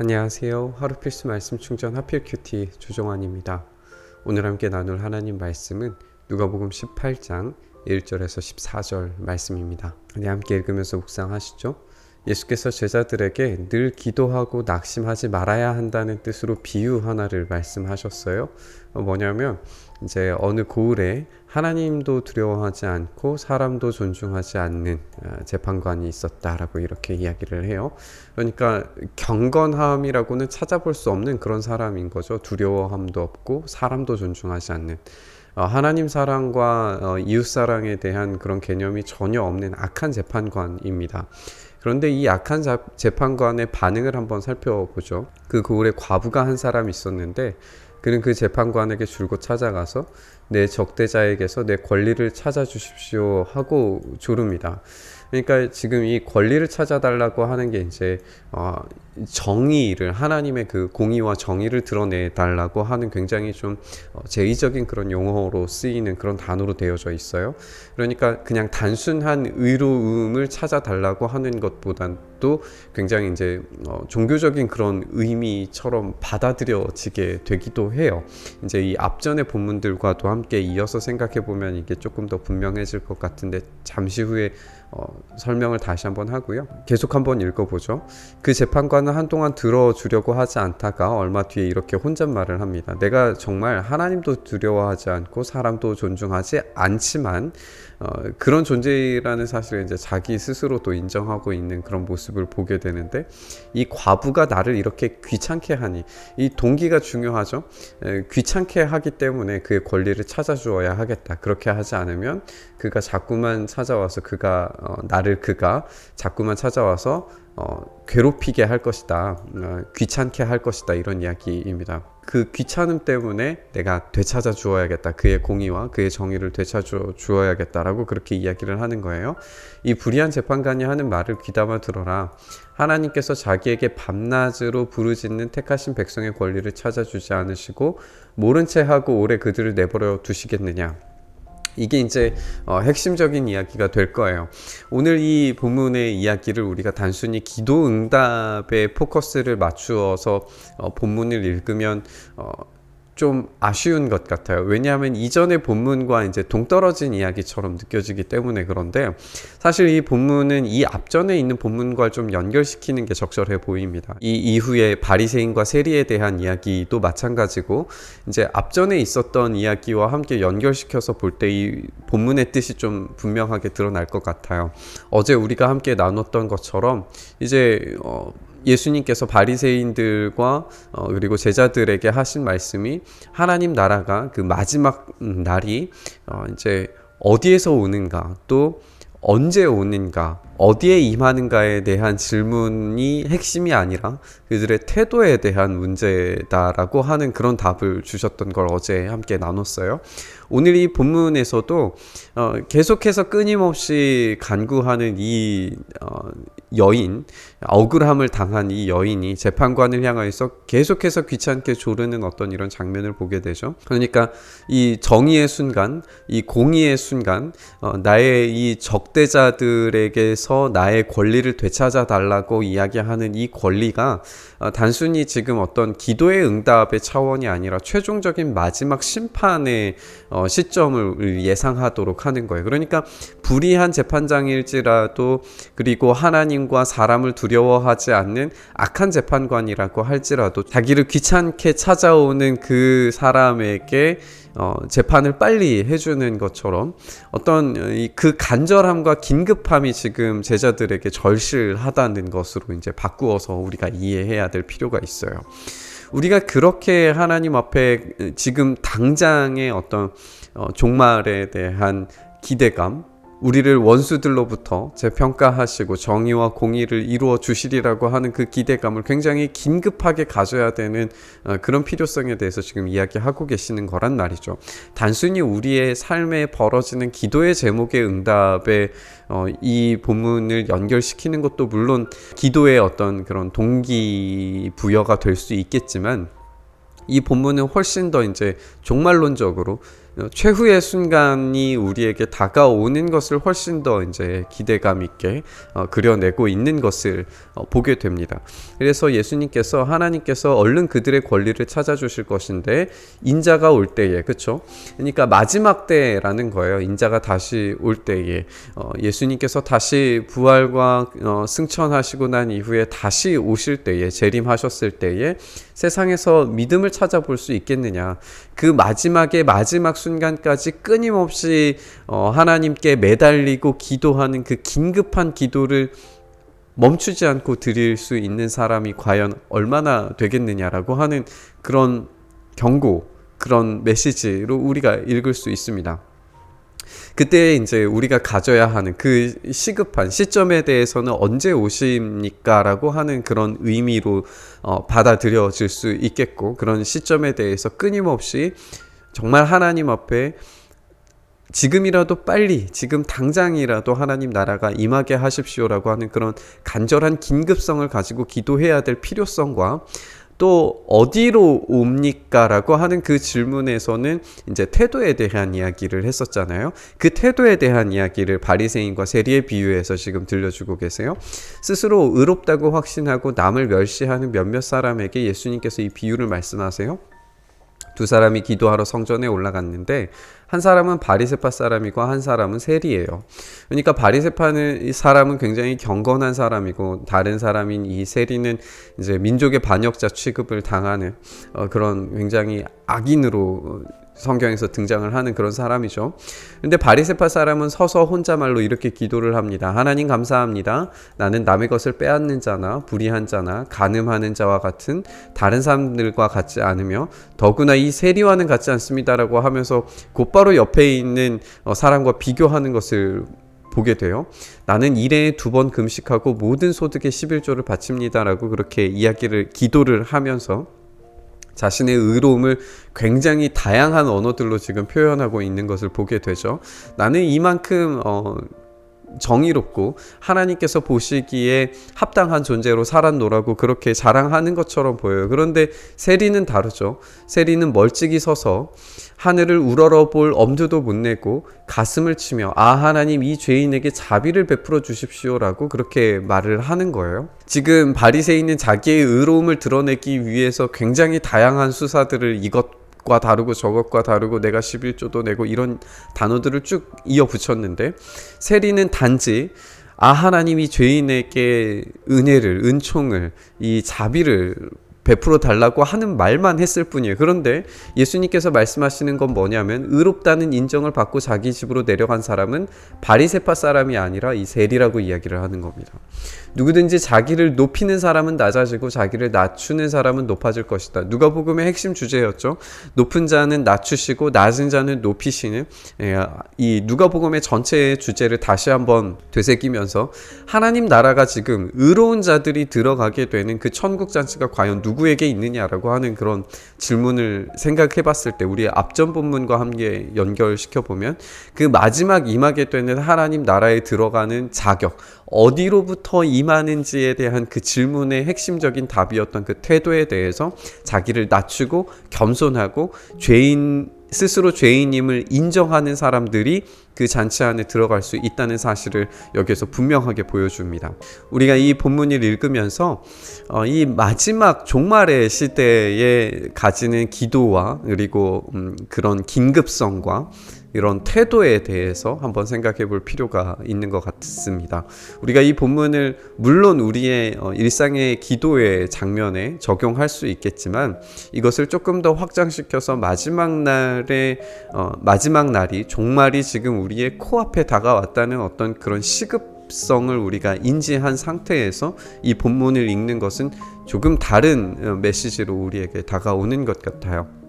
안녕하세요. 하루 필수 말씀 충전 하필 큐티 조정환입니다. 오늘 함께 나눌 하나님 말씀은 누가복음 18장 1절에서 14절 말씀입니다. 네, 함께 읽으면서 묵상하시죠. 예수께서 제자들에게 늘 기도하고 낙심하지 말아야 한다는 뜻으로 비유 하나를 말씀하셨어요. 어, 뭐냐면 이제 어느 고을에 하나님도 두려워하지 않고 사람도 존중하지 않는 아, 재판관이 있었다라고 이렇게 이야기를 해요. 그러니까 경건함이라고는 찾아볼 수 없는 그런 사람인 거죠. 두려워함도 없고 사람도 존중하지 않는. 어, 하나님 사랑과 어, 이웃 사랑에 대한 그런 개념이 전혀 없는 악한 재판관입니다. 그런데 이 악한 자, 재판관의 반응을 한번 살펴보죠. 그 고을에 과부가 한 사람이 있었는데 그는 그 재판관에게 줄곧 찾아가서 내 적대자에게서 내 권리를 찾아주십시오 하고 조릅니다. 그러니까 지금 이 권리를 찾아달라고 하는 게 이제 어, 정의를 하나님의 그 공의와 정의를 드러내 달라고 하는 굉장히 좀 어, 제의적인 그런 용어로 쓰이는 그런 단어로 되어져 있어요. 그러니까 그냥 단순한 의로움을 찾아 달라고 하는 것보다도 굉장히 이제 어, 종교적인 그런 의미처럼 받아들여지게 되기도 해요. 이제 이 앞전의 본문들과도 함께 이어서 생각해 보면 이게 조금 더 분명해질 것 같은데 잠시 후에 어, 설명을 다시 한번 하고요. 계속 한번 읽어보죠. 그 재판관 은 한동안 들어주려고 하지 않다가 얼마 뒤에 이렇게 혼잣말을 합니다. 내가 정말 하나님도 두려워하지 않고 사람도 존중하지 않지만 어, 그런 존재라는 사실을 이제 자기 스스로도 인정하고 있는 그런 모습을 보게 되는데 이 과부가 나를 이렇게 귀찮게 하니 이 동기가 중요하죠. 에, 귀찮게 하기 때문에 그의 권리를 찾아주어야 하겠다. 그렇게 하지 않으면 그가 자꾸만 찾아와서 그가 어, 나를 그가 자꾸만 찾아와서 어, 괴롭히게 할 것이다. 어, 귀찮게 할 것이다. 이런 이야기입니다. 그 귀찮음 때문에 내가 되찾아 주어야겠다. 그의 공의와 그의 정의를 되찾아 주어야겠다라고 그렇게 이야기를 하는 거예요. 이 불의한 재판관이 하는 말을 귀담아 들어라. 하나님께서 자기에게 밤낮으로 부르짖는 택하신 백성의 권리를 찾아주지 않으시고 모른 채 하고 오래 그들을 내버려 두시겠느냐. 이게 이제 어, 핵심적인 이야기가 될 거예요. 오늘 이 본문의 이야기를 우리가 단순히 기도 응답에 포커스를 맞추어서 어, 본문을 읽으면 어, 좀 아쉬운 것 같아요. 왜냐하면 이전의 본문과 이제 동떨어진 이야기처럼 느껴지기 때문에 그런데 사실 이 본문은 이 앞전에 있는 본문과 좀 연결시키는 게 적절해 보입니다. 이 이후에 바리새인과 세리에 대한 이야기도 마찬가지고 이제 앞전에 있었던 이야기와 함께 연결시켜서 볼 때 이 본문의 뜻이 좀 분명하게 드러날 것 같아요. 어제 우리가 함께 나눴던 것처럼 이제 어 예수님께서 바리새인들과 어, 그리고 제자들에게 하신 말씀이 하나님 나라가 그 마지막 음, 날이 어, 이제 어디에서 오는가 또 언제 오는가 어디에 임하는가에 대한 질문이 핵심이 아니라 그들의 태도에 대한 문제다라고 하는 그런 답을 주셨던 걸 어제 함께 나눴어요. 오늘 이 본문에서도 어, 계속해서 끊임없이 간구하는 이 어, 여인 억울함을 당한 이 여인이 재판관을 향하여서 계속해서 귀찮게 조르는 어떤 이런 장면을 보게 되죠. 그러니까 이 정의의 순간, 이 공의의 순간, 어, 나의 이 적대자들에게서 나의 권리를 되찾아 달라고 이야기하는 이 권리가 어, 단순히 지금 어떤 기도의 응답의 차원이 아니라 최종적인 마지막 심판의 어, 시점을 예상하도록 하는 거예요. 그러니까 불의한 재판장일지라도 그리고 하나님과 사람을 두려워하지 않는 악한 재판관이라고 할지라도 자기를 귀찮게 찾아오는 그 사람에게 어, 재판을 빨리 해주는 것처럼 어떤 그 간절함과 긴급함이 지금 제자들에게 절실하다는 것으로 이제 바꾸어서 우리가 이해해야 될 필요가 있어요. 우리가 그렇게 하나님 앞에 지금 당장의 어떤 어, 종말에 대한 기대감, 우리를 원수들로부터 재평가하시고 정의와 공의를 이루어 주시리라고 하는 그 기대감을 굉장히 긴급하게 가져야 되는 어, 그런 필요성에 대해서 지금 이야기하고 계시는 거란 말이죠. 단순히 우리의 삶에 벌어지는 기도의 제목의 응답에 어, 이 본문을 연결시키는 것도 물론 기도의 어떤 그런 동기 부여가 될 수 있겠지만 이 본문은 훨씬 더 이제 종말론적으로 어, 최후의 순간이 우리에게 다가오는 것을 훨씬 더 이제 기대감 있게 어, 그려내고 있는 것을 어, 보게 됩니다. 그래서 예수님께서 하나님께서 얼른 그들의 권리를 찾아주실 것인데 인자가 올 때에 그렇죠. 그러니까 마지막 때라는 거예요. 인자가 다시 올 때에 어, 예수님께서 다시 부활과 어, 승천하시고 난 이후에 다시 오실 때에 재림하셨을 때에 세상에서 믿음을 찾아볼 수 있겠느냐. 그 마지막에 마지막 순간까지 끊임없이 어, 하나님께 매달리고 기도하는 그 긴급한 기도를 멈추지 않고 드릴 수 있는 사람이 과연 얼마나 되겠느냐라고 하는 그런 경고, 그런 메시지로 우리가 읽을 수 있습니다. 그때 이제 우리가 가져야 하는 그 시급한 시점에 대해서는 언제 오십니까 라고 하는 그런 의미로 어, 받아들여질 수 있겠고 그런 시점에 대해서 끊임없이 정말 하나님 앞에 지금이라도 빨리 지금 당장이라도 하나님 나라가 임하게 하십시오라고 하는 그런 간절한 긴급성을 가지고 기도해야 될 필요성과 또 어디로 옵니까라고 하는 그 질문에서는 이제 태도에 대한 이야기를 했었잖아요. 그 태도에 대한 이야기를 바리새인과 세리의 비유에서 지금 들려주고 계세요. 스스로 의롭다고 확신하고 남을 멸시하는 몇몇 사람에게 예수님께서 이 비유를 말씀하세요. 두 사람이 기도하러 성전에 올라갔는데 한 사람은 바리세파 사람이고 한 사람은 세리예요. 그러니까 바리세파는 이 사람은 굉장히 경건한 사람이고 다른 사람인 이 세리는 이제 민족의 반역자 취급을 당하는 어, 그런 굉장히 악인으로 성경에서 등장을 하는 그런 사람이죠. 근데 바리세파 사람은 서서 혼자말로 이렇게 기도를 합니다. 하나님 감사합니다. 나는 남의 것을 빼앗는 자나 불의한 자나 간음하는 자와 같은 다른 사람들과 같지 않으며 더구나 이 세리와는 같지 않습니다라고 하면서 곧바로 옆에 있는 어, 사람과 비교하는 것을 보게 돼요. 나는 일에 두 번 금식하고 모든 소득의 11조를 바칩니다라고 그렇게 이야기를 기도를 하면서 자신의 의로움을 굉장히 다양한 언어들로 지금 표현하고 있는 것을 보게 되죠. 나는 이만큼 어, 정의롭고 하나님께서 보시기에 합당한 존재로 살았노라고 그렇게 자랑하는 것처럼 보여요. 그런데 세리는 다르죠. 세리는 멀찍이 서서 하늘을 우러러 볼 엄두도 못 내고 가슴을 치며 아 하나님 이 죄인에게 자비를 베풀어 주십시오라고 그렇게 말을 하는 거예요. 지금 바리새인은 자기의 의로움을 드러내기 위해서 굉장히 다양한 수사들을 이것 과 다르고 저것과 다르고 내가 11조도 내고 이런 단어들을 쭉 이어 붙였는데 세리는 단지 아 하나님이 죄인에게 은혜를 은총을 이 자비를 베풀어 달라고 하는 말만 했을 뿐이에요. 그런데 예수님께서 말씀하시는 건 뭐냐면 의롭다는 인정을 받고 자기 집으로 내려간 사람은 바리세파 사람이 아니라 이 세리라고 이야기를 하는 겁니다. 누구든지 자기를 높이는 사람은 낮아지고 자기를 낮추는 사람은 높아질 것이다. 누가복음의 핵심 주제였죠. 높은 자는 낮추시고 낮은 자는 높이시는 예, 이 누가복음의 전체의 주제를 다시 한번 되새기면서 하나님 나라가 지금 의로운 자들이 들어가게 되는 그 천국 잔치가 과연 누구 에게 있느냐라고 하는 그런 질문을 생각해 봤을 때 우리의 앞전 본문과 함께 연결시켜 보면 그 마지막 임하게 되는 하나님 나라에 들어가는 자격 어디로부터 임하는지에 대한 그 질문의 핵심적인 답이었던 그 태도에 대해서 자기를 낮추고 겸손하고 죄인 스스로 죄인임을 인정하는 사람들이 그 잔치 안에 들어갈 수 있다는 사실을 여기에서 분명하게 보여줍니다. 우리가 이 본문을 읽으면서 어, 이 마지막 종말의 시대에 가지는 기도와 그리고 음, 그런 긴급성과 이런 태도에 대해서 한번 생각해 볼 필요가 있는 것 같습니다. 우리가 이 본문을 물론 우리의 어, 일상의 기도의 장면에 적용할 수 있겠지만 이것을 조금 더 확장시켜서 마지막 날에 어, 마지막 날이 종말이 지금 우리의 코앞에 다가왔다는 어떤 그런 시급 성을 우리가 인지한 상태에서 이 본문을 읽는 것은 조금 다른 어, 메시지로 우리에게 다가오는 것 같아요.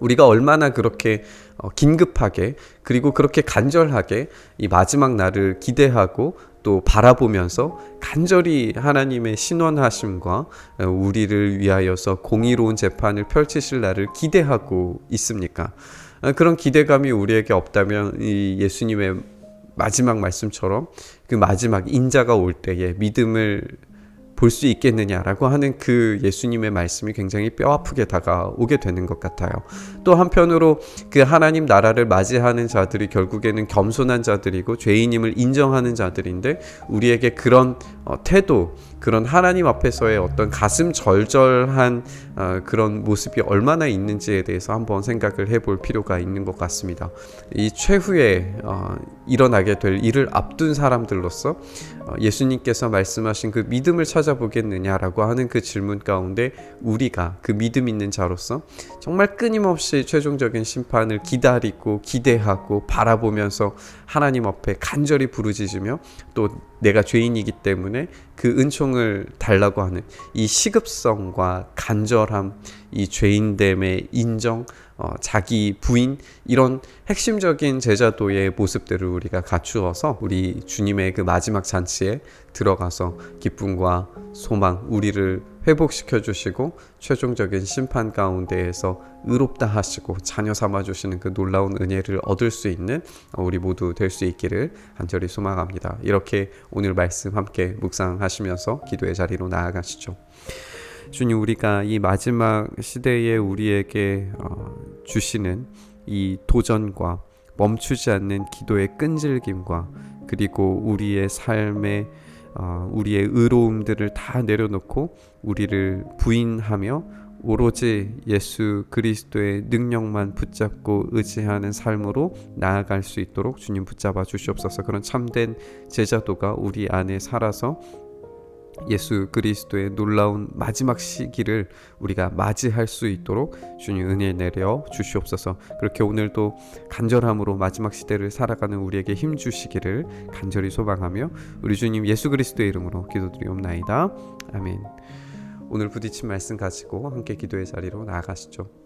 우리가 얼마나 그렇게 어, 긴급하게 그리고 그렇게 간절하게 이 마지막 날을 기대하고 또 바라보면서 간절히 하나님의 신원하심과 어, 우리를 위하여서 공의로운 재판을 펼치실 날을 기대하고 있습니까? 어, 그런 기대감이 우리에게 없다면 이 예수님의 마지막 말씀처럼 그 마지막 인자가 올 때에 믿음을 볼 수 있겠느냐라고 하는 그 예수님의 말씀이 굉장히 뼈 아프게 다가오게 되는 것 같아요. 또 한편으로 그 하나님 나라를 맞이하는 자들이 결국에는 겸손한 자들이고 죄인임을 인정하는 자들인데 우리에게 그런 어, 태도, 그런 하나님 앞에서의 어떤 가슴 절절한 어, 그런 모습이 얼마나 있는지에 대해서 한번 생각을 해볼 필요가 있는 것 같습니다. 이 최후에 어, 일어나게 될 일을 앞둔 사람들로서 어, 예수님께서 말씀하신 그 믿음을 찾아보겠느냐라고 하는 그 질문 가운데 우리가 그 믿음 있는 자로서 정말 끊임없이 최종적인 심판을 기다리고 기대하고 바라보면서 하나님 앞에 간절히 부르짖으며 또 내가 죄인이기 때문에 그 은총을 달라고 하는 이 시급성과 간절함, 이 죄인됨의 인정, 어, 자기 부인 이런 핵심적인 제자도의 모습들을 우리가 갖추어서 우리 주님의 그 마지막 잔치에 들어가서 기쁨과 소망 우리를 회복시켜 주시고 최종적인 심판 가운데에서 의롭다 하시고 자녀 삼아 주시는 그 놀라운 은혜를 얻을 수 있는 우리 모두 될 수 있기를 간절히 소망합니다. 이렇게 오늘 말씀 함께 묵상하시면서 기도의 자리로 나아가시죠. 주님 우리가 이 마지막 시대에 우리에게 어, 주시는 이 도전과 멈추지 않는 기도의 끈질김과 그리고 우리의 삶의 어, 우리의 의로움들을 다 내려놓고 우리를 부인하며 오로지 예수 그리스도의 능력만 붙잡고 의지하는 삶으로 나아갈 수 있도록 주님 붙잡아 주시옵소서. 그런 참된 제자도가 우리 안에 살아서 예수 그리스도의 놀라운 마지막 시기를 우리가 맞이할 수 있도록 주님 은혜 내려 주시옵소서. 그렇게 오늘도 간절함으로 마지막 시대를 살아가는 우리에게 힘 주시기를 간절히 소망하며 우리 주님 예수 그리스도의 이름으로 기도드리옵나이다. 아멘. 오늘 부딪힌 말씀 가지고 함께 기도의 자리로 나아가시죠.